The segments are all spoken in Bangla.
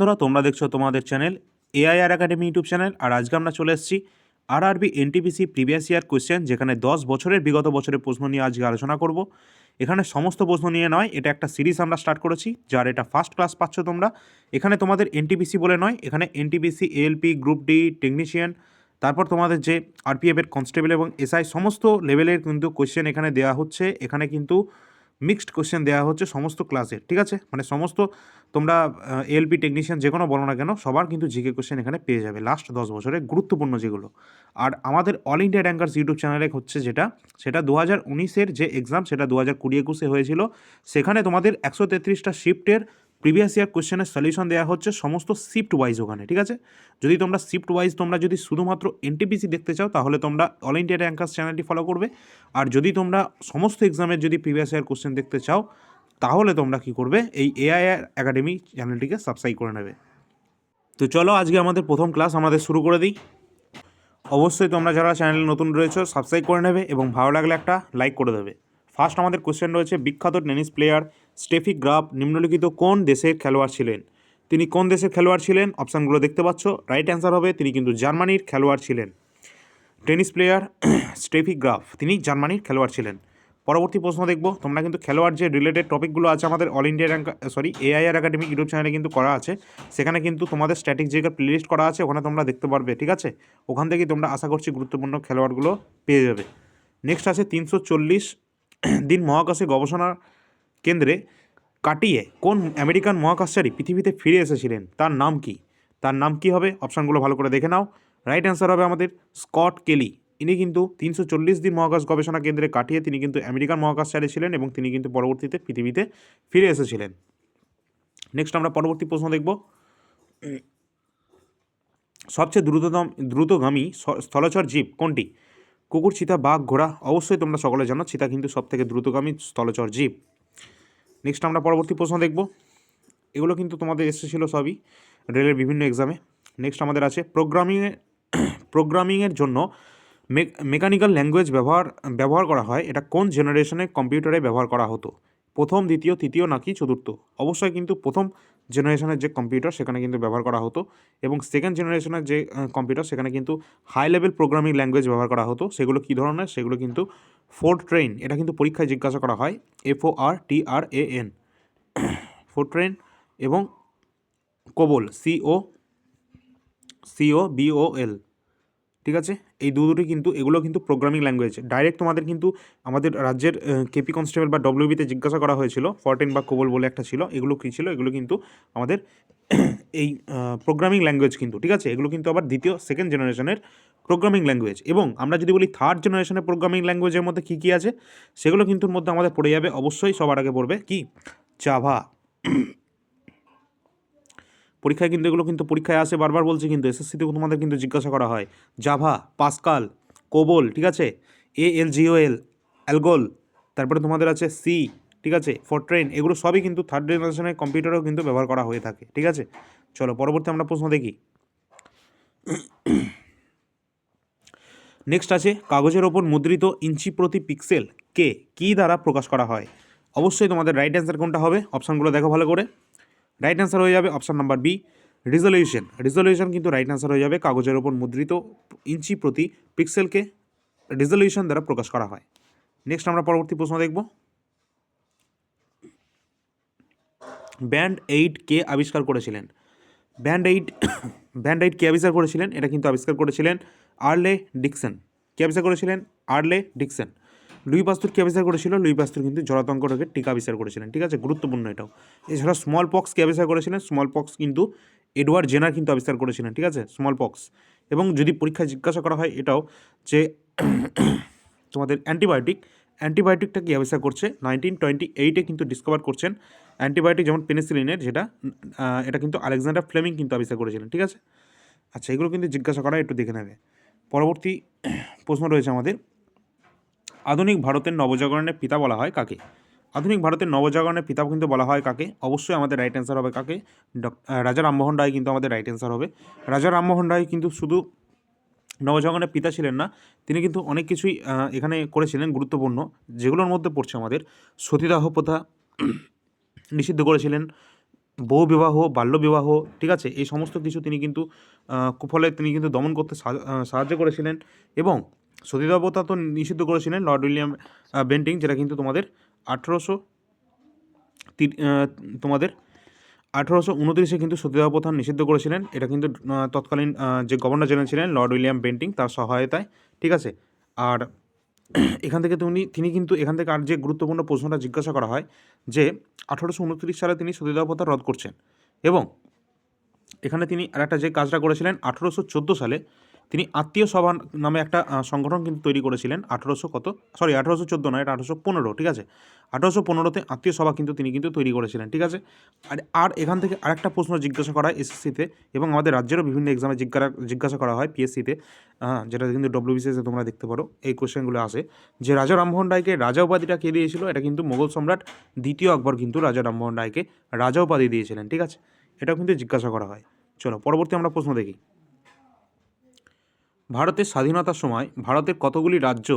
বন্ধুরা, তোমরা দেখছ তোমাদের channel AIR academy YouTube channel. আর আজকে আমরা চলে এসেছি আর আরবি এনটিপিসি প্রিভিয়াস ইয়ার কোয়েশ্চেন যেখানে দশ বছরের বিগত বছরের প্রশ্ন নিয়ে আজকে আলোচনা করব। এখানে সমস্ত প্রশ্ন নিয়ে নয়, এটা একটা সিরিজ আমরা স্টার্ট করেছি, যার এটা ফার্স্ট ক্লাস পাচ্ছ তোমরা। এখানে তোমাদের এনটিপিসি বলে নয়, এখানে NTPC ALP group D technician তারপর তোমাদের যে আরপিএফের কনস্টেবল এবং এসআই সমস্ত লেভেলের কিন্তু কোয়েশ্চেন এখানে দেওয়া হচ্ছে। এখানে কিন্তু মিক্সড কোশ্চেন দেওয়া হচ্ছে সমস্ত ক্লাসের ঠিক আছে? মানে সমস্ত তোমরা এলপি টেকনিশিয়ান যে কোনো বলো না কেন, সবার কিন্তু জিকে কোশ্চেন এখানে পেয়ে যাবে লাস্ট দশ বছরে গুরুত্বপূর্ণ যেগুলো। আর আমাদের অল ইন্ডিয়া র্যাঙ্কার্স ইউটিউব চ্যানেলে হচ্ছে যেটা, সেটা দু হাজার উনিশের যে এক্সাম সেটা দু হাজার কুড়ি একুশে হয়েছিল। সেখানে তোমাদের একশো তেত্রিশটা শিফটের প্রিভিয়াস ইয়ার কোশ্চেনের সলিউশন দেওয়া হচ্ছে সমস্ত শিফট ওয়াইজ ওখানে, ঠিক আছে? যদি তোমরা শিফট ওয়াইজ তোমরা যদি শুধুমাত্র এনটিপিসি দেখতে চাও, তাহলে তোমরা অল ইন্ডিয়া র্যাঙ্কার্স চ্যানেলটি ফলো করবে। আর যদি তোমরা সমস্ত এক্সামের যদি প্রিভিয়াস ইয়ার কোশ্চেন দেখতে চাও, তাহলে তোমরা কি করবে? এই এআইআর একাডেমি চ্যানেলটিকে সাবস্ক্রাইব করে নেবে। তো চলো আজকে আমাদের প্রথম ক্লাস আমাদের শুরু করে দিই। অবশ্যই তোমরা যারা চ্যানেলে নতুন রয়েছো সাবস্ক্রাইব করে নেবে এবং ভালো লাগলে একটা লাইক করে দেবে। ফার্স্ট আমাদের কোশ্চেন রয়েছে বিখ্যাত টেনিস প্লেয়ার স্টেফি গ্রাফ নিম্নলিখিত কোন দেশের খেলোয়াড় ছিলেন? তিনি কোন দেশের খেলোয়াড় ছিলেন? অপশানগুলো দেখতে পাচ্ছ। রাইট অ্যান্সার হবে, তিনি কিন্তু জার্মানির খেলোয়াড় ছিলেন। টেনিস প্লেয়ার স্টেফি গ্রাফ তিনি জার্মানির খেলোয়াড় ছিলেন। পরবর্তী প্রশ্ন দেখব। তোমরা কিন্তু খেলোয়াড় যে রিলেটেড টপিকগুলো আছে আমাদের all India rank sorry AIR academy YouTube চ্যানেলে কিন্তু করা আছে। সেখানে কিন্তু তোমাদের স্ট্যাটিক জায়গার প্লেলিস্ট করা আছে, ওখানে তোমরা দেখতে পারবে, ঠিক আছে? ওখান থেকেই তোমরা আশা করছি গুরুত্বপূর্ণ খেলোয়াড়গুলো পেয়ে যাবে। নেক্সট আছে তিনশো চল্লিশ দিন মহাকাশে গবেষণা কেন্দ্রে কাটিয়ে কোন আমেরিকান মহাকাশচারী পৃথিবীতে ফিরে এসেছিলেন, তার নাম কি? তার নাম কি হবে? অপশানগুলো ভালো করে দেখে নাও। রাইট অ্যান্সার হবে আমাদের স্কট কেলি। ইনি কিন্তু তিনশো চল্লিশ দিন মহাকাশ গবেষণা কেন্দ্রে কাটিয়ে তিনি কিন্তু আমেরিকান মহাকাশচারী ছিলেন এবং তিনি কিন্তু পরবর্তীতে পৃথিবীতে ফিরে এসেছিলেন। নেক্সট আমরা পরবর্তী প্রশ্ন দেখব। সবচেয়ে দ্রুততম, দ্রুতগামী স্থলচর জীব কোনটি? কুকুর, চিতা, বাঘ, ঘোড়া, অবশ্যই তোমরা সকলে জানো, চিতা কিন্তু সবথেকে দ্রুতগামী স্থলচর জীব। নেক্সট আমরা পরবর্তী প্রশ্ন দেখব। এগুলো কিন্তু তোমাদের এসেছিল সবই, রেলের বিভিন্ন এক্সামে নেক্সট আমাদের আছে প্রোগ্রামিংয়ে প্রোগ্রামিংয়ের জন্য মেকানিক্যাল ল্যাঙ্গুয়েজ ব্যবহার ব্যবহার করা হয়, এটা কোন জেনারেশনের কম্পিউটারে ব্যবহার করা হতো? প্রথম, দ্বিতীয়, তৃতীয় নাকি চতুর্থ? অবশ্যই কিন্তু প্রথম জেনারেশনের যে কম্পিউটার সেখানে কিন্তু ব্যবহার করা হতো এবং সেকেন্ড জেনারেশনের যে কম্পিউটার সেখানে কিন্তু হাই লেভেল প্রোগ্রামিং ল্যাঙ্গুয়েজ ব্যবহার করা হতো। সেগুলো কী ধরনের? সেগুলো কিন্তু ফোর্ড ট্রেন এটা কিন্তু পরীক্ষায় জিজ্ঞাসা করা হয় F O R T R A N Fortran এবং COBOL C O C O B O L ঠিক আছে? এই দু দুটি কিন্তু, এগুলো কিন্তু প্রোগ্রামিং ল্যাঙ্গুয়েজ ডাইরেক্ট তোমাদের কিন্তু আমাদের রাজ্যের কেপি কনস্টেবল বা ডব্লিউবিতে জিজ্ঞাসা করা হয়েছিল ফরটেন বা কোবল বলে একটা ছিল, এগুলো কী ছিল? এগুলো কিন্তু আমাদের এই প্রোগ্রামিং ল্যাঙ্গুয়েজ কিন্তু, ঠিক আছে? এগুলো কিন্তু আবার দ্বিতীয় সেকেন্ড জেনারেশনের প্রোগ্রামিং ল্যাঙ্গুয়েজ এবং আমরা যদি বলি থার্ড জেনারেশনের প্রোগ্রামিং ল্যাঙ্গুয়েজের মধ্যে কী কী আছে, সেগুলো কিন্তু মধ্যে আমাদের পড়ে যাবে। অবশ্যই সবার আগে পড়বে কি? জাভা পরীক্ষায় কিন্তু এগুলো কিন্তু পরীক্ষায় আসে, বারবার বলছি কিন্তু এসএসসিতেও তোমাদের কিন্তু জিজ্ঞাসা করা হয়। জাভা পাসকাল কোবল ঠিক আছে? এ এল জিও এল অ্যালগোল তারপরে তোমাদের আছে সি ঠিক আছে? ফরট্রেন এগুলো সবই কিন্তু থার্ড জেনারেশনের কম্পিউটারেও কিন্তু ব্যবহার করা হয়ে থাকে, ঠিক আছে? চলো, পরবর্তী আমরা প্রশ্ন দেখি। নেক্সট আছে, কাগজের ওপর মুদ্রিত ইঞ্চি প্রতি পিক্সেল কে কী দ্বারা প্রকাশ করা হয়? অবশ্যই তোমাদের রাইট অ্যান্সার কোনটা হবে? অপশানগুলো দেখো ভালো করে। রাইট অ্যান্সার হয়ে যাবে option number B resolution resolution কিন্তু রাইট অ্যান্সার হয়ে যাবে, কাগজের ওপর মুদ্রিত ইঞ্চি প্রতি পিক্সেলকে রিজলিউশন দ্বারা প্রকাশ করা হয়। নেক্সট আমরা পরবর্তী প্রশ্ন দেখব। ব্যান্ড এইট কে আবিষ্কার করেছিলেন? ব্যান্ড এইড ব্যান্ড এইড কে আবিষ্কার করেছিলেন? এটা কিন্তু আবিষ্কার করেছিলেন আর্লে ডিকসন। কে আবিষ্কার করেছিলেন? Earle Dickson. লুই পাস্তুর কে আবিষ্কার করেছিল? লুই পাস্তুর কিন্তু জলাতঙ্ক রোগের টিকা আবিষ্কার করেছিলেন, ঠিক আছে? গুরুত্বপূর্ণ এটাও। এছাড়া স্মল পক্স কে আবিষ্কার করেছিলেন? স্মল পক্স কিন্তু এডওয়ার্ড জেনার কিন্তু আবিষ্কার করেছিলেন, ঠিক আছে? স্মল পক্স এবং যদি পরীক্ষায় জিজ্ঞাসা করা হয় এটাও যে তোমাদের অ্যান্টিবায়োটিক অ্যান্টিবায়োটিকটা কি আবিষ্কার করছে? নাইনটিন টোয়েন্টি এইটে কিন্তু ডিসকভার করছেন অ্যান্টিবায়োটিক যেমন পেনিসিলিনের যেটা এটা কিন্তু আলেকজান্ডার ফ্লেমিং কিন্তু আবিষ্কার করেছিলেন, ঠিক আছে? আচ্ছা এগুলো কিন্তু জিজ্ঞাসা করা একটু দেখে নেবে। পরবর্তী প্রশ্ন রয়েছে আমাদের, আধুনিক ভারতের নবজাগরণের পিতা বলা হয় কাকে? আধুনিক ভারতের নবজাগরণের পিতা কিন্তু বলা হয় কাকে? অবশ্যই আমাদের রাইট অ্যান্সার হবে কাকে? ডক রাজা রামমোহন রায় কিন্তু আমাদের রাইট অ্যান্সার হবে। রাজা রামমোহন রায় কিন্তু শুধু নবজাগরণের পিতা ছিলেন না, তিনি কিন্তু অনেক কিছুই এখানে করেছিলেন গুরুত্বপূর্ণ, যেগুলোর মধ্যে পড়ছে আমাদের। সতীদাহ প্রথা নিষিদ্ধ করেছিলেন বহু বিবাহ, বাল্য বিবাহ, ঠিক আছে? এই সমস্ত কিছু তিনি কিন্তু কুফলে তিনি কিন্তু দমন করতে সাহা- সাহায্য করেছিলেন এবং সতীদাহ প্রথা তো নিষিদ্ধ করেছিলেন লর্ড উইলিয়াম বেন্টিং, যেটা কিন্তু তোমাদের আঠেরোশো তোমাদের আঠেরোশো উনত্রিশে কিন্তু সতীদাহ প্রথা নিষিদ্ধ করেছিলেন। এটা কিন্তু তৎকালীন যে গভর্নর জেনারেল ছিলেন, লর্ড উইলিয়াম বেন্টিং, তার সহায়তায়, ঠিক আছে? আর এখান থেকে তিনি তিনি কিন্তু এখান থেকে আর যে গুরুত্বপূর্ণ প্রশ্নটা জিজ্ঞাসা করা হয়, যে আঠারোশো উনত্রিশ সালে তিনি সতীদাহ প্রথা রদ করছেন এবং এখানে তিনি আর একটা যে কাজটা করেছিলেন, আঠেরোশো চোদ্দ সালে তিনি আত্মীয় সভা নামে একটা সংগঠন কিন্তু তৈরি করেছিলেন আঠেরোশো কত সরি আঠেরোশো চোদ্দ নয়, এটা আঠেরোশো পনেরো, ঠিক আছে? আঠেরোশো পনেরোতে আত্মীয় সভা কিন্তু তিনি কিন্তু তৈরি করেছিলেন, ঠিক আছে? আর আর এখান থেকে আরেকটা প্রশ্ন জিজ্ঞাসা করা হয় এসএসসিতে এবং আমাদের রাজ্যেরও বিভিন্ন এক্সামে জিজ্ঞাসা করা হয় পিএসসিতে হ্যাঁ যেটা কিন্তু ডব্লিউবিসিএসে তোমরা দেখতে পারো, এই কোশ্চেনগুলো আসে। যে রাজা রামমোহন রায়কে রাজা উপাধিটা কে দিয়েছিল? এটা কিন্তু মোগল সম্রাট দ্বিতীয় আকবর কিন্তু রাজা রামমোহন রায়কে রাজা উপাধি দিয়েছিলেন, ঠিক আছে? এটাও কিন্তু জিজ্ঞাসা করা হয়। চলো, পরবর্তী আমরা প্রশ্ন দেখি। ভারতের স্বাধীনতার সময় ভারতের কতগুলি রাজ্য,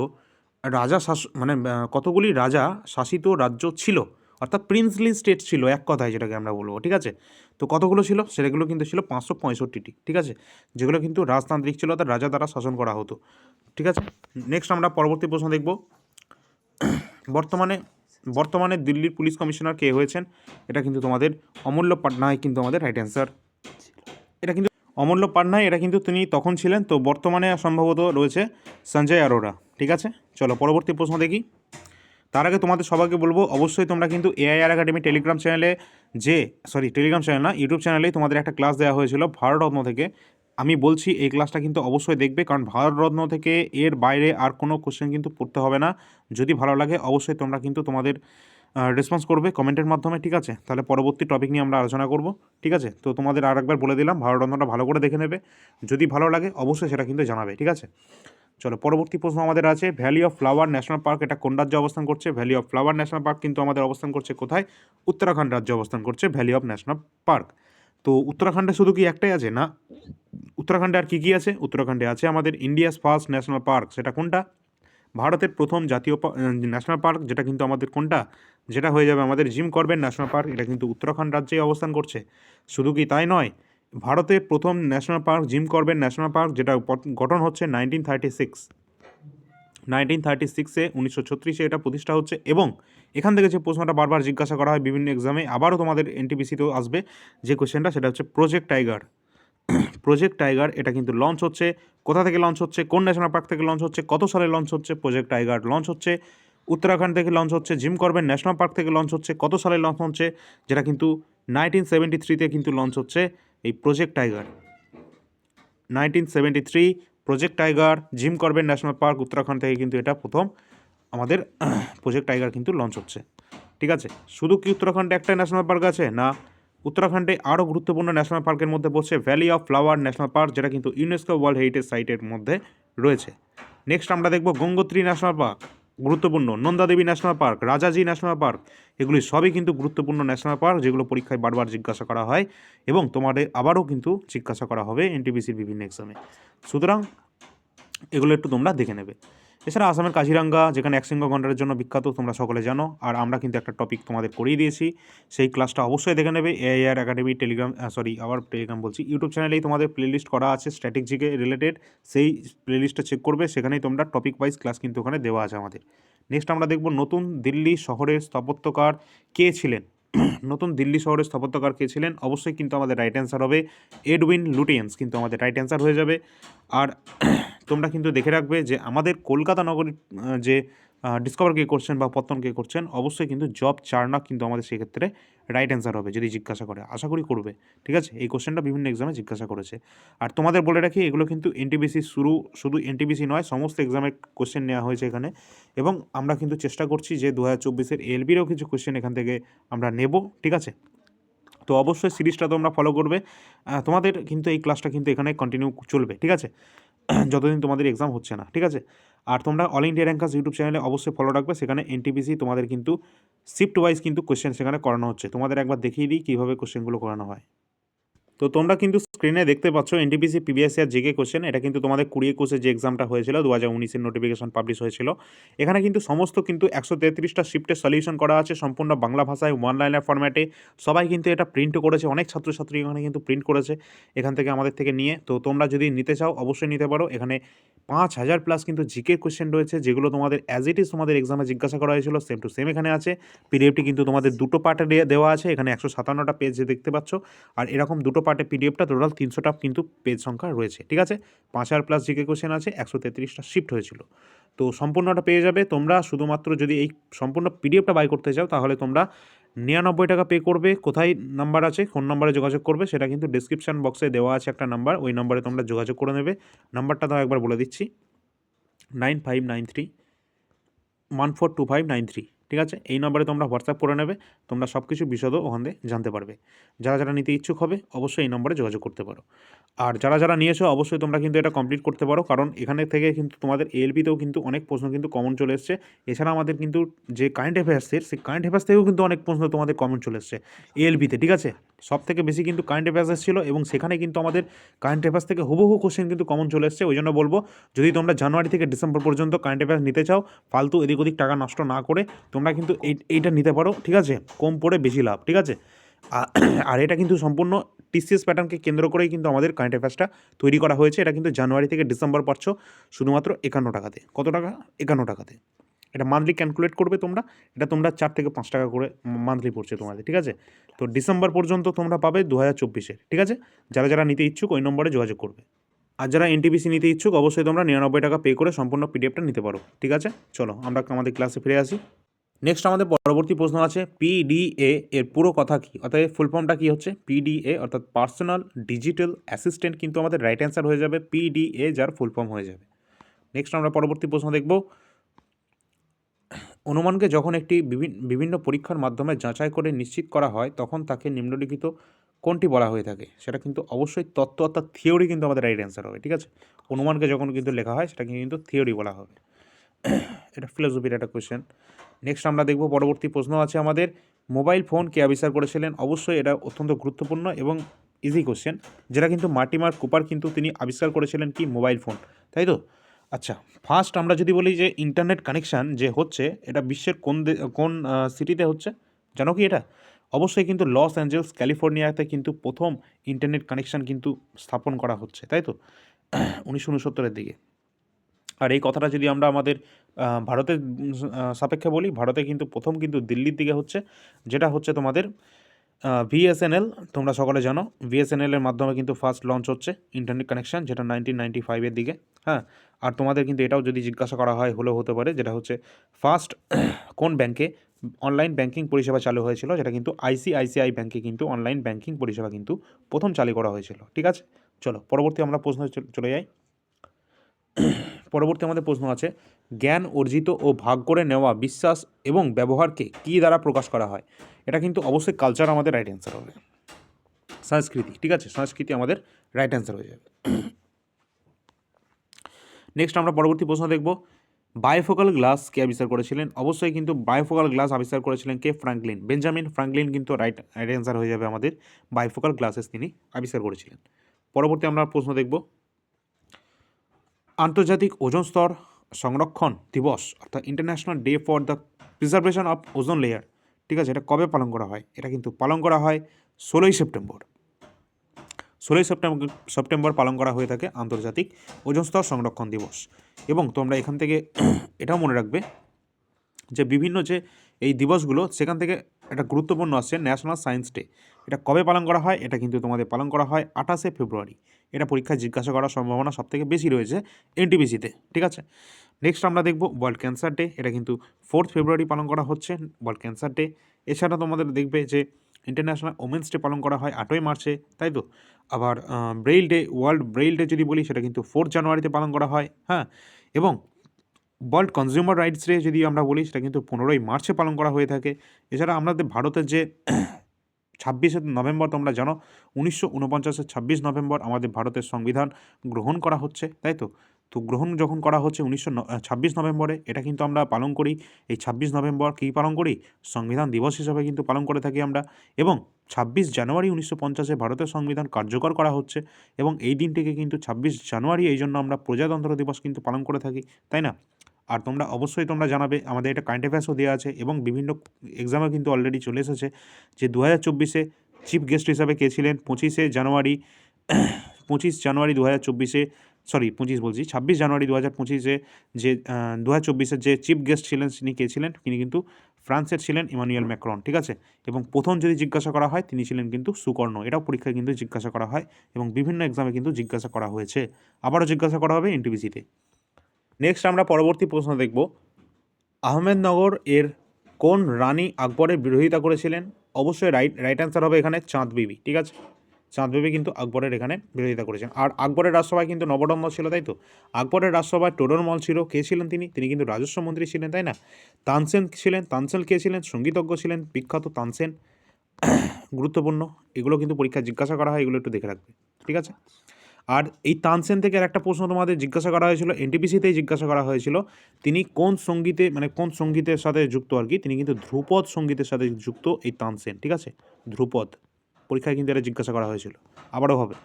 রাজা শাস মানে কতগুলি রাজা শাসিত রাজ্য ছিল? অর্থাৎ প্রিন্সলি স্টেট ছিল, এক কথায় যেটাকে আমরা বলব, ঠিক আছে? তো কতগুলো ছিল? সেগুলো কিন্তু ছিল পাঁচশো পঁয়ষট্টিটি, ঠিক আছে? যেগুলো কিন্তু রাজতান্ত্রিক ছিল, অর্থাৎ রাজা দ্বারা শাসন করা হতো, ঠিক আছে? নেক্সট আমরা পরবর্তী প্রশ্ন দেখব। বর্তমানে বর্তমানে দিল্লির পুলিশ কমিশনার কে হয়েছেন? এটা কিন্তু তোমাদের অমূল্য পাটনায়ক কিন্তু আমাদের রাইট অ্যান্সার এটা কিন্তু অমূল্য পাটনায় এটা কিন্তু তিনি তখন ছিলেন, তো বর্তমানে সম্ভবত রয়েছে সঞ্জয় অরোরা, ঠিক আছে? চলো, পরবর্তী প্রশ্ন দেখি। তার আগে তোমাদের সবাইকে বলব, অবশ্যই তোমরা কিন্তু এআইআর একাডেমি টেলিগ্রাম চ্যানেলে যে সরি টেলিগ্রাম চ্যানেল না ইউটিউব চ্যানেলেই তোমাদের একটা ক্লাস দেওয়া হয়েছিল, ভারতরত্ন থেকে। আমি বলছি, এই ক্লাসটা কিন্তু অবশ্যই দেখবে, কারণ ভারতরত্ন থেকে এর বাইরে আর কোনো কোশ্চেন কিন্তু পড়তে হবে না। যদি ভালো লাগে, অবশ্যই তোমরা কিন্তু তোমাদের রেসপন্স করবে কমেন্টের মাধ্যমে, ঠিক আছে? তাহলে পরবর্তী টপিক নিয়ে আমরা আলোচনা করব, ঠিক আছে? তো তোমাদের আর একবার বলে দিলাম, ভারতরত্নটা ভালো করে দেখে নেবে। যদি ভালো লাগে, অবশ্যই সেটা কিন্তু জানাবে, ঠিক আছে? চলো, পরবর্তী প্রশ্ন আমাদের আছে Valley of Flower National Park এটা কোন রাজ্যে অবস্থান করছে? Valley of Flower National Park কিন্তু আমাদের অবস্থান করছে কোথায়? উত্তরাখণ্ড রাজ্যে অবস্থান করছে ভ্যালি অফ ন্যাশনাল পার্ক তো উত্তরাখণ্ডে শুধু কি একটাই আছে না? উত্তরাখণ্ডে আর কী কী আছে? উত্তরাখণ্ডে আছে আমাদের ইন্ডিয়াস ফার্স্ট ন্যাশনাল পার্ক সেটা কোনটা? ভারতের প্রথম জাতীয় ন্যাশনাল পার্ক যেটা কিন্তু আমাদের কোনটা? যেটা হয়ে যাবে আমাদের জিম করবেন ন্যাশনাল পার্ক এটা কিন্তু উত্তরাখণ্ড রাজ্যেই অবস্থান করছে। শুধু কি তাই নয়, ভারতের প্রথম National Park Jim Corbett National Park যেটা গঠন হচ্ছে nineteen thirty six nineteen thirty সিক্সে উনিশশো ছত্রিশে এটা প্রতিষ্ঠা হচ্ছে এবং এখান থেকে যে প্রশ্নটা বারবার জিজ্ঞাসা করা হয় বিভিন্ন এক্সামে আবারও তোমাদের এনটিপিসিতেও আসবে যে কোয়েশ্চেনটা সেটা হচ্ছে প্রজেক্ট টাইগার প্রজেক্ট টাইগার এটা কিন্তু লঞ্চ হচ্ছে কোথা থেকে লঞ্চ হচ্ছে, কোন ন্যাশনাল পার্ক থেকে লঞ্চ হচ্ছে, কত সালে লঞ্চ হচ্ছে প্রজেক্ট টাইগার লঞ্চ হচ্ছে, উত্তরাখণ্ড থেকে লঞ্চ হচ্ছে জিম করবেন ন্যাশনাল পার্ক থেকে লঞ্চ হচ্ছে, কত সালে লঞ্চ হচ্ছে, যেটা কিন্তু নাইনটিন সেভেন্টি থ্রিতে কিন্তু লঞ্চ হচ্ছে এই Project Tiger nineteen seventy three Project Tiger Jim Corbett National Park Uttarakhand থেকে কিন্তু এটা প্রথম আমাদের প্রজেক্ট টাইগার কিন্তু লঞ্চ হচ্ছে। ঠিক আছে? শুধু কি উত্তরাখণ্ডে একটা ন্যাশনাল পার্ক আছে? না উত্তরাখণ্ডে আরও গুরুত্বপূর্ণ ন্যাশনাল পার্কের মধ্যে পড়ছে Valley of Flower National Park যেটা কিন্তু ইউনেস্কো ওয়ার্ল্ড হেরিটেজ সাইটের মধ্যে রয়েছে। নেক্সট আমরা দেখব গঙ্গোত্রী ন্যাশনাল পার্ক গুরুত্বপূর্ণ। Nandadevi National Park Rajaji National Park এগুলি সবই কিন্তু গুরুত্বপূর্ণ ন্যাশনাল পার্ক যেগুলো পরীক্ষায় বারবার জিজ্ঞাসা করা হয় এবং তোমাদের আবারও কিন্তু জিজ্ঞাসা করা হবে এনটিপিসির বিভিন্ন এক্সামে সুতরাং এগুলো একটু তোমরা দেখে নেবে। এছাড়া আসামের কাজিরাঙ্গা, যেখানে একসিংহ গন্ডারের জন্য বিখ্যাত, তোমরা সকলে জানো। আর আমরা কিন্তু একটা টপিক তোমাদের করিয়ে দিয়েছি। সেই ক্লাসটা অবশ্যই দেখে নেবে। এআইআর একাডেমি টেলিগ্রাম সরি আবার টেলিগ্রাম বলছি। ইউটিউব চ্যানেলেই তোমাদের প্লেলিস্ট করা আছে স্ট্র্যাটেজিকে রিলেটেড সেই প্লেলিস্টটা চেক করবে। সেখানেই তোমরা টপিক ওয়াইজ ক্লাস কিন্তু ওখানে দেওয়া আছে আমাদের। নেক্সট আমরা দেখব নতুন দিল্লি শহরের স্থাপত্যকার কে ছিলেন? নতুন দিল্লি শহরের স্থাপত্যকার কে ছিলেন? অবশ্যই কিন্তু আমাদের রাইট অ্যান্সার হবে এডউইন লুটিয়েন্স কিন্তু আমাদের রাইট অ্যান্সার হয়ে যাবে। আর তোমরা কিন্তু দেখে রাখবে যে আমাদের কলকাতা নগরীর যে ডিসকভার কে করছেন বা পত্তন কে করছেন, অবশ্যই কিন্তু জব চার্নাক কিন্তু আমাদের সেক্ষেত্রে রাইট অ্যান্সার হবে যদি জিজ্ঞাসা করে। আশা করি করবে, ঠিক আছে? এই কোশ্চেনটা বিভিন্ন এক্সামে জিজ্ঞাসা করেছে। আর তোমাদের বলে রাখি, এগুলো কিন্তু এনটিবিসি শুরু, শুধু এনটিবিসি নয়, সমস্ত এক্সামের কোশ্চেন নেওয়া হয়েছে এখানে। এবং আমরা কিন্তু চেষ্টা করছি যে দু হাজার চব্বিশের এলবিরও কিছু কোশ্চেন এখান থেকে আমরা নেব, ঠিক আছে? তো অবশ্যই সিরিজটা তোমরা ফলো করবে। তোমাদের কিন্তু এই ক্লাসটা কিন্তু এখানে কন্টিনিউ চলবে, ঠিক আছে? যতদিন তোমাদের এক্সাম হচ্ছে না, ঠিক আছে? আর তোমরা অল ইন্ডিয়া র্যাঙ্কার্স ইউটিউব চ্যানেলে অবশ্যই ফলো রাখবে, সেখানে এনটিপিসি তোমাদের কিন্তু শিফট ওয়াইজ কিন্তু কোয়েশ্চেন সেখানে করানো হচ্ছে। তোমাদের একবার দেখিয়ে দিই কীভাবে কোশ্চেনগুলো করানো হয়। তো তোমরা কিন্তু স্ক্রিনে দেখতে পাচ্ছ এনটিপিসি পিবিএস আর জিকে কোশ্চেন এটা কিন্তু তোমাদের কুড়ি একুশে যে এক্সামটা হয়েছিল দু হাজার উনিশের নোটিফিকেশন পাবলিশ হয়েছিল। এখানে কিন্তু সমস্ত কিন্তু একশো তেত্রিশটা শিফটের সলিউশন করা আছে, সম্পূর্ণ বাংলা ভাষায় ওয়ান লাইনার ফরম্যাটে সবাই কিন্তু এটা প্রিন্টও করেছে, অনেক ছাত্রছাত্রী এখানে কিন্তু প্রিন্ট করেছে, এখান থেকে আমাদের থেকে নিয়ে। তো তোমরা যদি নিতে চাও, অবশ্যই নিতে পারো। এখানে পাঁচ হাজার প্লাস কিন্তু জিকে কোশ্চেন রয়েছে, যেগুলো তোমাদের অ্যাজ ইট ইজ তোমাদের এক্সামে জিজ্ঞাসা করা হয়েছিল সেম টু সেম এখানে আছে। পিডিএফটি কিন্তু তোমাদের দুটো পার্টে দেওয়া আছে, এখানে একশো সাতান্নটা পেজ দেখতে পাচ্ছ। আর এরকম দুটো পার্টে পিডিএফটা, টোটাল তিনশোটা কিন্তু পেজ সংখ্যা রয়েছে, ঠিক আছে? পাঁচ হাজার প্লাস জিকে কোশ্চেন আছে, একশো তেত্রিশটা শিফট হয়েছিল। তো সম্পূর্ণটা পেয়ে যাবে তোমরা, শুধুমাত্র যদি এই সম্পূর্ণ পিডিএফটা বাই করতে চাও, তাহলে তোমরা নিরানব্বই টাকা পে করবে। কোথায় নাম্বার আছে? কোন নাম্বারে যোগাযোগ করবে, সেটা কিন্তু ডিসক্রিপশান বক্সে দেওয়া আছে একটা নাম্বার ওই নাম্বারে তোমরা যোগাযোগ করে নেবে। নাম্বারটা তাও একবার বলে দিচ্ছি। Nine five nine three one four two five nine three ঠিক আছে? এই নম্বরে তোমরা হোয়াটসঅ্যাপ করে নেবে, তোমরা সব কিছু বিশদও ওখান জানতে পারবে। যারা যারা নিতে ইচ্ছুক হবে, অবশ্যই এই নম্বরে যোগাযোগ করতে পারো। আর যারা যারা নিয়েছো, অবশ্যই তোমরা কিন্তু এটা কমপ্লিট করতে পারো, কারণ এখানে থেকে কিন্তু তোমাদের এলবিতেও কিন্তু অনেক প্রশ্ন কিন্তু কমন চলে এসছে। এছাড়া আমাদের কিন্তু যে কারেন্ট অ্যাফেয়ার্সের সেই কারেন্ট অ্যাফেয়ার্স থেকেও কিন্তু অনেক প্রশ্ন তোমাদের কমন চলে এসছে এলবিতে ঠিক আছে? সব থেকে বেশি কিন্তু কারেন্ট অ্যাফেয়ার্স এসেছিল এবং সেখানে কিন্তু আমাদের কারেন্ট অ্যাফেয়ার্স থেকে হুবহু কোশ্চেন কিন্তু কমন চলে এসছে। ওই জন্য বলব, যদি তোমরা জানুয়ারি থেকে ডিসেম্বর পর্যন্ত কারেন্ট অ্যাফেয়ার্স নিতে চাও, ফালতু এদিক ওদিক টাকা নষ্ট না করে তোমরা কিন্তু এই, এইটা নিতে পারো, ঠিক আছে? কম পড়ে বেশি লাভ, ঠিক আছে? আর এটা কিন্তু সম্পূর্ণ টিসিএস প্যাটার্নকে কেন্দ্র করেই কিন্তু আমাদের কারেন্ট অ্যাফেয়ার্সটা তৈরি করা হয়েছে। এটা কিন্তু জানুয়ারি থেকে ডিসেম্বর পাচ্ছ শুধুমাত্র একান্ন টাকাতে। কত টাকা? একান্ন টাকাতে। এটা মান্থলি ক্যালকুলেট করবে তোমরা, এটা তোমরা চার থেকে পাঁচ টাকা করে মান্থলি পড়ছে তোমাদের, ঠিক আছে? তো ডিসেম্বর পর্যন্ত তোমরা পাবে দু হাজার চব্বিশের, ঠিক আছে? যারা যারা নিতে ইচ্ছুক ওই নম্বরে যোগাযোগ করবে। আর যারা এনটিপিসি নিতে ইচ্ছুক, অবশ্যই তোমরা নিরানব্বই টাকা পে করে সম্পূর্ণ পিডিএফটা নিতে পারো, ঠিক আছে? চলো, আমরা আমাদের ক্লাসে ফিরে আসি। নেক্সট আমাদের পরবর্তী প্রশ্ন আছে পিডিএ এর পুরো কথা কী? অর্থাৎ ফুল ফর্মটা কী হচ্ছে? পিডিএ অর্থাৎ পার্সোনাল ডিজিটাল অ্যাসিস্ট্যান্ট কিন্তু আমাদের রাইট অ্যান্সার হয়ে যাবে পিডিএ যার ফুল ফর্ম হয়ে যাবে। নেক্সট আমরা পরবর্তী প্রশ্ন দেখব অনুমানকে যখন একটি বিভিন- বিভিন্ন পরীক্ষার মাধ্যমে যাচাই করে নিশ্চিত করা হয়, তখন তাকে নিম্নলিখিত কোনটি বলা হয়ে থাকে? সেটা কিন্তু অবশ্যই তত্ত্ব অর্থাৎ থিওরি কিন্তু আমাদের রাইট অ্যান্সার হবে, ঠিক আছে? অনুমানকে যখন কিন্তু লেখা হয়, সেটাকে কিন্তু থিওরি বলা হবে। এটা ফিলোসফির একটা কোয়েশ্চেন নেক্সট আমরা দেখব পরবর্তী প্রশ্ন আছে আমাদের। মোবাইল ফোন কে আবিষ্কার করেছিলেন? অবশ্যই এটা অত্যন্ত গুরুত্বপূর্ণ এবং ইজি কোশ্চেন যেটা কিন্তু মার্টিমার কুপার কিন্তু তিনি আবিষ্কার করেছিলেন কি? মোবাইল ফোন তাই তো? আচ্ছা ফার্স্ট আমরা যদি বলি যে ইন্টারনেট কানেকশান যে হচ্ছে, এটা বিশ্বের কোন কোন সিটিতে হচ্ছে, জানো কি এটা? অবশ্যই কিন্তু লস অ্যাঞ্জেলস ক্যালিফোর্নিয়াতে কিন্তু প্রথম ইন্টারনেট কানেকশান কিন্তু স্থাপন করা হচ্ছে, তাই তো? উনিশশো উনসত্তরের দিকে। আর এই কথাটা যদি আমরা আমাদের ভারতের সাপেক্ষে বলি, ভারতে কিন্তু প্রথম কিন্তু দিল্লির দিকে হচ্ছে, যেটা হচ্ছে তোমাদের ভিএসএনএল তোমরা সকলে জানো ভিএসএনএলের মাধ্যমে কিন্তু ফার্স্ট লঞ্চ হচ্ছে ইন্টারনেট কানেকশন যেটা নাইনটিন নাইনটি ফাইভের দিকে হ্যাঁ? আর তোমাদের কিন্তু এটাও যদি জিজ্ঞাসা করা হয়, হলেও হতে পারে, যেটা হচ্ছে ফার্স্ট কোন ব্যাংকে অনলাইন ব্যাংকিং পরিষেবা চালু হয়েছিল, যেটা কিন্তু আইসিআইসিআই ব্যাংকে কিন্তু অনলাইন ব্যাংকিং পরিষেবা কিন্তু প্রথম চালু করা হয়েছিল, ঠিক আছে? চলো, পরবর্তী আমরা প্রশ্ন চল- যাই। পরবর্তী আমাদের প্রশ্ন আছে, জ্ঞান, অর্জিত ও ভাগ করে নেওয়া বিশ্বাস এবং ব্যবহারকে কী দ্বারা প্রকাশ করা হয়? এটা কিন্তু অবশ্যই কালচার আমাদের রাইট অ্যান্সার হবে। সংস্কৃতি ঠিক আছে? সংস্কৃতি আমাদের রাইট অ্যান্সার হয়ে যাবে। নেক্সট আমরা পরবর্তী প্রশ্ন দেখব। বায়োফোকাল গ্লাস কে আবিষ্কার করেছিলেন? অবশ্যই কিন্তু বায়োফোকাল গ্লাস আবিষ্কার করেছিলেন কে? ফ্রাঙ্কলিন বেঞ্জামিন ফ্রাঙ্কলিন কিন্তু রাইট রাইট অ্যান্সার হয়ে যাবে আমাদের। বায়োফোকাল গ্লাসেস তিনি আবিষ্কার করেছিলেন। পরবর্তী আমরা প্রশ্ন দেখব। আন্তর্জাতিক ওজন স্তর সংরক্ষণ দিবস, অর্থাৎ international day for the preservation of ozone layer ঠিক আছে? এটা কবে পালন করা হয়? এটা কিন্তু পালন করা হয় ষোলোই সেপ্টেম্বর। ষোলোই সেপ্টেম্বর সেপ্টেম্বর পালন করা হয়ে থাকে আন্তর্জাতিক ওজন স্তর সংরক্ষণ দিবস। এবং তোমরা এখান থেকে এটাও মনে রাখবে যে বিভিন্ন যে এই দিবসগুলো, সেখান থেকে একটা গুরুত্বপূর্ণ আসছে ন্যাশনাল সায়েন্স ডে এটা কবে পালন করা হয়? এটা কিন্তু তোমাদের পালন করা হয় আঠাশে ফেব্রুয়ারি। এটা পরীক্ষায় জিজ্ঞাসা করার সম্ভাবনা সবথেকে বেশি রয়েছে এনটিপিসিতে, ঠিক আছে? নেক্সট আমরা দেখব ওয়ার্ল্ড ক্যান্সার ডে এটা কিন্তু ফোর্থ ফেব্রুয়ারি পালন করা হচ্ছে ওয়ার্ল্ড ক্যান্সার ডে এছাড়া তোমাদের দেখবে যে ইন্টারন্যাশনাল ওমেন্স ডে পালন করা হয় আটই মার্চে, তাই তো? আবার Braille Day World Braille Day যদি বলি, সেটা কিন্তু ফোর্থ জানুয়ারিতে পালন করা হয় হ্যাঁ? এবং ওয়ার্ল্ড কনজিউমার রাইটস ডে যদি আমরা বলি, সেটা কিন্তু পনেরোই মার্চে পালন করা হয়ে থাকে। এছাড়া আমাদের ভারতের যে ছাব্বিশে নভেম্বর তোমরা জানো, উনিশশো উনপঞ্চাশের ছাব্বিশ নভেম্বর আমাদের ভারতের সংবিধান গ্রহণ করা হচ্ছে, তাই তো? তো গ্রহণ যখন করা হচ্ছে উনিশশো ছাব্বিশ নভেম্বরে, এটা কিন্তু আমরা পালন করি, এই ছাব্বিশ নভেম্বর কী পালন করি? সংবিধান দিবস হিসাবে কিন্তু পালন করে থাকি আমরা, এবং ছাব্বিশ জানুয়ারি উনিশশো পঞ্চাশে ভারতের সংবিধান কার্যকর করা হচ্ছে, এবং এই দিনটিকে কিন্তু ছাব্বিশ জানুয়ারি, এই জন্য আমরা প্রজাতন্ত্র দিবস কিন্তু পালন করে থাকি, তাই না? আর তোমরা অবশ্যই তোমরা জানাবে, আমাদের এটা কারেন্ট অ্যাফেয়ার্সও দেওয়া আছে এবং বিভিন্ন এক্সামও কিন্তু অলরেডি চলে এসেছে, যে দু হাজার চব্বিশে চিফ গেস্ট হিসাবে কে ছিলেন? পঁচিশে জানুয়ারি, পঁচিশ জানুয়ারি দু হাজার চব্বিশে সরি পঁচিশ বলছি, ছাব্বিশ জানুয়ারি দু হাজার পঁচিশে যে দু হাজার চব্বিশের যে চিফ গেস্ট ছিলেন, তিনি কে ছিলেন? তিনি কিন্তু ফ্রান্সের ছিলেন ইমানুয়েল ম্যাক্রন, ঠিক আছে? এবং প্রথম যদি জিজ্ঞাসা করা হয়, তিনি ছিলেন কিন্তু সুকর্ণ, এটাও পরীক্ষায় কিন্তু জিজ্ঞাসা করা হয় এবং বিভিন্ন এক্সামে কিন্তু জিজ্ঞাসা করা হয়েছে। আবারও জিজ্ঞাসা করা হবে এনটিপিসিতে নেক্সট আমরা পরবর্তী প্রশ্ন দেখব। আহমেদনগর এর কোন রানী আকবরের বিরোধিতা করেছিলেন? অবশ্যই রাইট রাইট অ্যান্সার হবে এখানে চাঁদ বিবি, ঠিক আছে? চাঁদ বিবি কিন্তু আকবরের এখানে বিরোধিতা করেছেন। আর আকবরের রাজসভায় কিন্তু নবডম্বর ছিল, তাই তো? আকবরের রাজসভায় টোডরমল ছিল, কে ছিলেন তিনি? তিনি কিন্তু রাজস্ব মন্ত্রী ছিলেন, তাই না? তানসেন ছিলেন তানসেন কে ছিলেন? সঙ্গীতজ্ঞ ছিলেন, বিখ্যাত তানসেন। গুরুত্বপূর্ণ, এগুলো কিন্তু পরীক্ষায় জিজ্ঞাসা করা হয়, এগুলো একটু দেখে রাখবে, ঠিক আছে? আর এই তানসেন থেকে একটা প্রশ্ন তোমাদের জিজ্ঞাসা করা হয়েছিল এনটিপিসিতেই জিজ্ঞাসা করা হয়েছিল, তিনি কোন সঙ্গীতে মানে কোন সঙ্গীতের সাথে যুক্ত আর কি? তিনি কিন্তু ধ্রুপদ সঙ্গীতের সাথে যুক্ত এই তানসেন, ঠিক আছে? ধ্রুপদ, পরীক্ষায় কিন্তু এটা জিজ্ঞাসা করা হয়েছিল, আবারও হবে।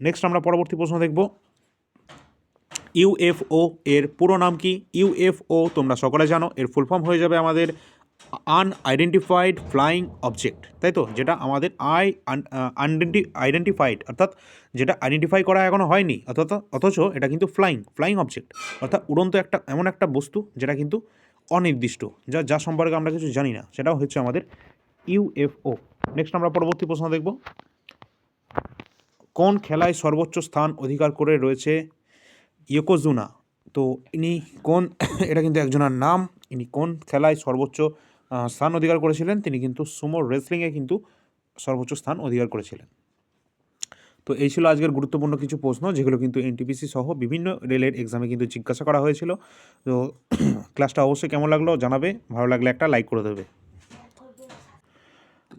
নেক্সট আমরা পরবর্তী প্রশ্ন দেখব। ইউএফও এর পুরো নাম কি? ইউএফও তোমরা সকলে জানো, এর ফুল ফর্ম হয়ে যাবে আমাদের আনআইডেন্টিফাইড ফ্লাইং অবজেক্ট তাই তো? যেটা আমাদের আই আনডেন্টি আইডেন্টিফাইড অর্থাৎ যেটা আইডেন্টিফাই করা এখনও হয়নি, অর্থাৎ, অথচ এটা কিন্তু ফ্লাইং ফ্লাইং অবজেক্ট অর্থাৎ উড়ন্ত একটা, এমন একটা বস্তু যেটা কিন্তু অনির্দিষ্ট, যা যা সম্পর্কে আমরা কিছু জানি না, সেটাও হচ্ছে আমাদের ইউএফও নেক্সট আমরা পরবর্তী প্রশ্ন দেখব। কোন খেলায় সর্বোচ্চ স্থান অধিকার করে রয়েছে ইয়োকোজুনা তো ইনি কোন, এটা কিন্তু একজনের নাম, ইনি কোন খেলায় সর্বোচ্চ স্থান অধিকার করেছিলেন। তিনি কিন্তু সুমো রেসলিংয়ে কিন্তু সর্বোচ্চ স্থান অধিকার করেছিলেন। তো এই ছিল আজকের গুরুত্বপূর্ণ কিছু প্রশ্ন, যেগুলো কিন্তু এনটিপিসি সহ বিভিন্ন রেলের এক্সামে কিন্তু জিজ্ঞাসা করা হয়েছিল। তো ক্লাসটা অবশ্যই কেমন লাগল জানাবে, ভালো লাগলে একটা লাইক করে দেবে।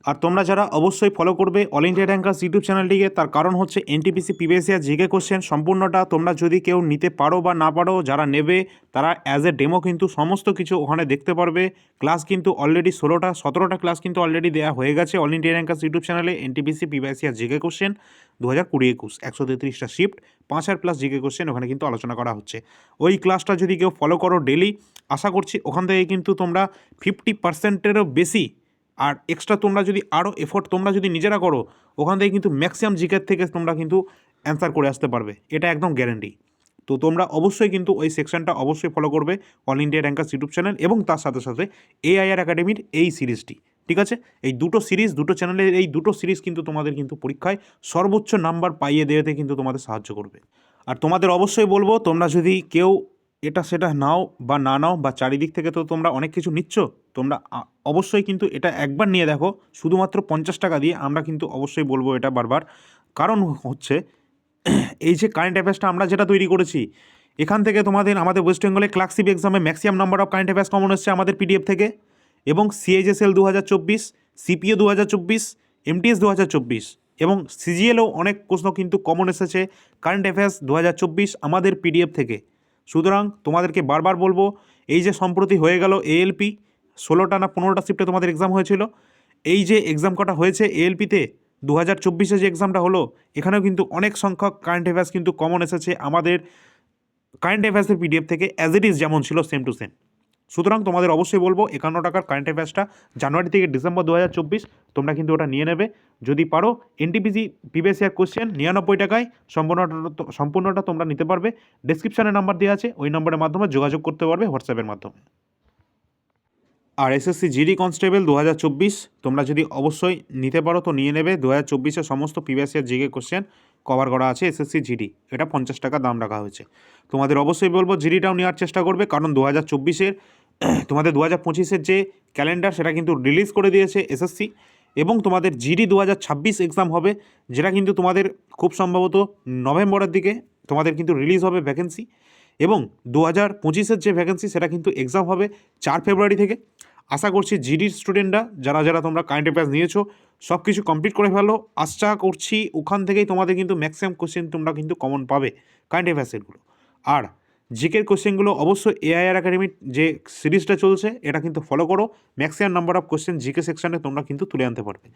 আর তোমরা যারা অবশ্যই ফলো করবে অল ইন্ডিয়া র্যাঙ্কার্স ইউটিউব চ্যানেলটিকে তার কারণ হচ্ছে এনটিপিসি পিবিএসিআর জিকে কোশ্চেন সম্পূর্ণটা তোমরা যদি কেউ নিতে পারো বা না পারো, যারা নেবে, তারা অ্যাজ এ ডেমো কিন্তু সমস্ত কিছু ওখানে দেখতে পারবে। ক্লাস কিন্তু অলরেডি ষোলোটা, সতেরোটা ক্লাস কিন্তু অলরেডি দেওয়া হয়ে গেছে অল ইন্ডিয়া র্যাঙ্কার্স ইউটিউব চ্যানেলে এনটিপিসি পিবিএসিআর জিকে কোশ্চেন দু হাজার কুড়ি একুশ, একশো তেত্রিশটা শিফট পাঁচ হাজার প্লাস জিকে কোশ্চেন ওখানে কিন্তু আলোচনা করা হচ্ছে। ওই ক্লাসটা যদি কেউ ফলো করো ডেলি আশা করছি ওখান থেকে কিন্তু তোমরা ফিফটি পার্সেন্টেরও বেশি আর এক্সট্রা তোমরা যদি আরও এফোর্ট তোমরা যদি নিজেরা করো, ওখান থেকে কিন্তু ম্যাক্সিমাম জিকের থেকে তোমরা কিন্তু অ্যান্সার করে আসতে পারবে। এটা একদম গ্যারেন্টি তো তোমরা অবশ্যই কিন্তু ওই সেকশনটা অবশ্যই ফলো করবে All India Rankers YouTube channel এবং তার সাথে সাথে এআইআর একাডেমির এই সিরিজটি, ঠিক আছে? এই দুটো সিরিজ, দুটো চ্যানেলের এই দুটো সিরিজ কিন্তু তোমাদের কিন্তু পরীক্ষায় সর্বোচ্চ নাম্বার পাইয়ে দেওয়াতে কিন্তু তোমাদের সাহায্য করবে। আর তোমাদের অবশ্যই বলব, তোমরা যদি কেউ এটা সেটা নাও বা না নাও বা চারিদিক থেকে তো তোমরা অনেক কিছু নিচ্ছ, তোমরা অবশ্যই কিন্তু এটা একবার নিয়ে দেখো। শুধুমাত্র পঞ্চাশ টাকা দিয়ে আমরা কিন্তু অবশ্যই বলব এটা বারবার। কারণ হচ্ছে এই যে কারেন্ট অ্যাফেয়ার্সটা আমরা যেটা তৈরি করেছি, এখান থেকে তোমাদের আমাদের ওয়েস্ট বেঙ্গলে ক্লার্কশিপ এক্সামে maximum number of current affairs common এসছে আমাদের পিডিএফ থেকে এবং সিএইচএসএল দু হাজার চব্বিশ সিপিএ দু হাজার চব্বিশ এমটিএস দু হাজার চব্বিশ এবং সিজিএলও অনেক প্রশ্ন কিন্তু কমন এসেছে। কারেন্ট অ্যাফেয়ার্স দু হাজার চব্বিশ আমাদের পিডিএফ থেকে। সুতরাং তোমাদেরকে বারবার বলব, এই যে সম্প্রতি হয়ে গেল এএলপি ষোলোটা না পনেরোটা শিফটে তোমাদের এক্সাম হয়েছিল, এই যে এক্সাম কটা হয়েছে এএলপিতে দু হাজার চব্বিশে যে এক্সামটা হলো, এখানেও কিন্তু অনেক সংখ্যক কারেন্ট অ্যাফেয়ার্স কিন্তু কমন এসেছে আমাদের কারেন্ট অ্যাফেয়ার্সের পিডিএফ থেকে অ্যাজ ইট ইজ যেমন ছিল সেম টু সেম সুতরাং তোমাদের অবশ্যই বলব একান্ন টাকার কারেন্ট অ্যাফেয়ার্সটা জানুয়ারি থেকে ডিসেম্বর দু হাজার চব্বিশ তোমরা কিন্তু ওটা নিয়ে নেবে। যদি পারো এনটিপিসি পিবিএসিআর কোশ্চেন নিরানব্বই টাকায় সম্পূর্ণটা সম্পূর্ণটা তোমরা নিতে পারবে। ডেসক্রিপশানে নাম্বার দেওয়া আছে, ওই নম্বরের মাধ্যমে যোগাযোগ করতে পারবে হোয়াটসঅ্যাপের মাধ্যমে। আর এসএসসি জিডি কনস্টেবল দু হাজার চব্বিশ, তোমরা যদি অবশ্যই নিতে পারো তো নিয়ে নেবে। দু হাজার চব্বিশের সমস্ত প্রিভিয়াসিয়ার জিকে কোশ্চেন কভার করা আছে এসএসসি জিডি এটা পঞ্চাশ টাকা দাম রাখা হয়েছে। তোমাদের অবশ্যই বলব জিডিটাও নেওয়ার চেষ্টা করবে, কারণ দু হাজার চব্বিশের তোমাদের দু হাজার পঁচিশের যে ক্যালেন্ডার, সেটা কিন্তু রিলিজ করে দিয়েছে এসএসসি এবং তোমাদের জিডি দু হাজার ছাব্বিশ এক্সাম হবে, যেটা কিন্তু তোমাদের খুব সম্ভবত নভেম্বরের দিকে তোমাদের কিন্তু রিলিজ হবে ভ্যাকেন্সি এবং দু হাজার পঁচিশের যে ভ্যাকেন্সি সেটা কিন্তু এক্সাম হবে চার ফেব্রুয়ারি থেকে। আশা করছি জিডির স্টুডেন্টরা যারা যারা তোমরা কারেন্ট অ্যাফেয়ার্স নিয়েছো সব কিছু কমপ্লিট করে ফেলো। আশা করছি ওখান থেকেই তোমাদের কিন্তু ম্যাক্সিমাম কোশ্চেন তোমরা কিন্তু কমন পাবে কারেন্ট অ্যাফেয়ার্সেরগুলো আর জিকের কোশ্চেনগুলো অবশ্যই এআইআর একাডেমির যে সিরিজটা চলছে, এটা কিন্তু ফলো করো। Maximum number of question GK সেকশনে তোমরা কিন্তু তুলে আনতে পারবে।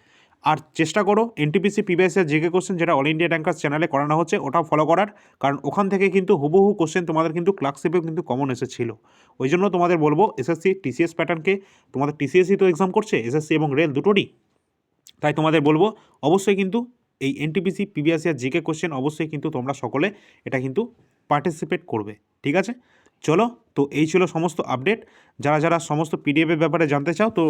আর চেষ্টা করো এনটিপিসি পিবিএসের জিকে কোশ্চেন যেটা অল ইন্ডিয়া ট্যাঙ্কার চ্যানেলে করানো হচ্ছে ওটাও ফলো করার। কারণ ওখান থেকে কিন্তু হুবহু কোশ্চেন তোমাদের কিন্তু ক্লার্কশিপেও কিন্তু কমন এসেছিল। ওই জন্য তোমাদের বলব এসএসসি টিসিএস প্যাটার্নকে তোমাদের টিসিএসই তো এক্সাম করছে এসএসসি এবং রেল দুটোরই। তাই তোমাদের বলব, অবশ্যই কিন্তু এই এনটিপিসি পিবিএসিআর জিকে কোশ্চেন অবশ্যই কিন্তু তোমরা সকলে, এটা কিন্তু পার্টিসিপেট করবে, ঠিক আছে? চলো, তো এই ছিল সমস্ত আপডেট যারা যারা সমস্ত পিডিএফের ব্যাপারে জানতে চাও, তো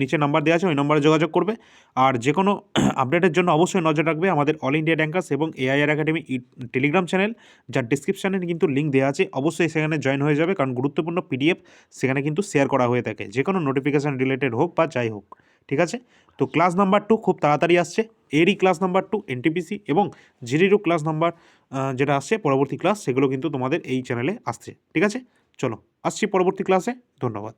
নিচে নাম্বার দেওয়া আছে, ওই নম্বরে যোগাযোগ করবে। আর যে কোনো আপডেটের জন্য অবশ্যই নজর রাখবে আমাদের অল ইন্ডিয়া ড্যাঙ্কার্স এবং এআইআর একাডেমি টেলিগ্রাম চ্যানেল যার ডিসক্রিপশানে কিন্তু লিঙ্ক দেওয়া আছে। অবশ্যই সেখানে জয়েন হয়ে যাবে, কারণ গুরুত্বপূর্ণ পিডিএফ সেখানে কিন্তু শেয়ার করা হয়ে থাকে। যে কোনো নোটিফিকেশান রিলেটেড হোক বা যাই হোক। ঠিক আছে? তো ক্লাস নাম্বার টু খুব তাড়াতাড়ি আসছে। এরই ক্লাস নাম্বার টু এনটিপিসি এবং জিরিরও ক্লাস নাম্বার যেটা আসছে, পরবর্তী ক্লাস সেগুলো কিন্তু তোমাদের এই চ্যানেলে আসছে। ঠিক আছে? চলো, আসছি পরবর্তী ক্লাসে ধন্যবাদ।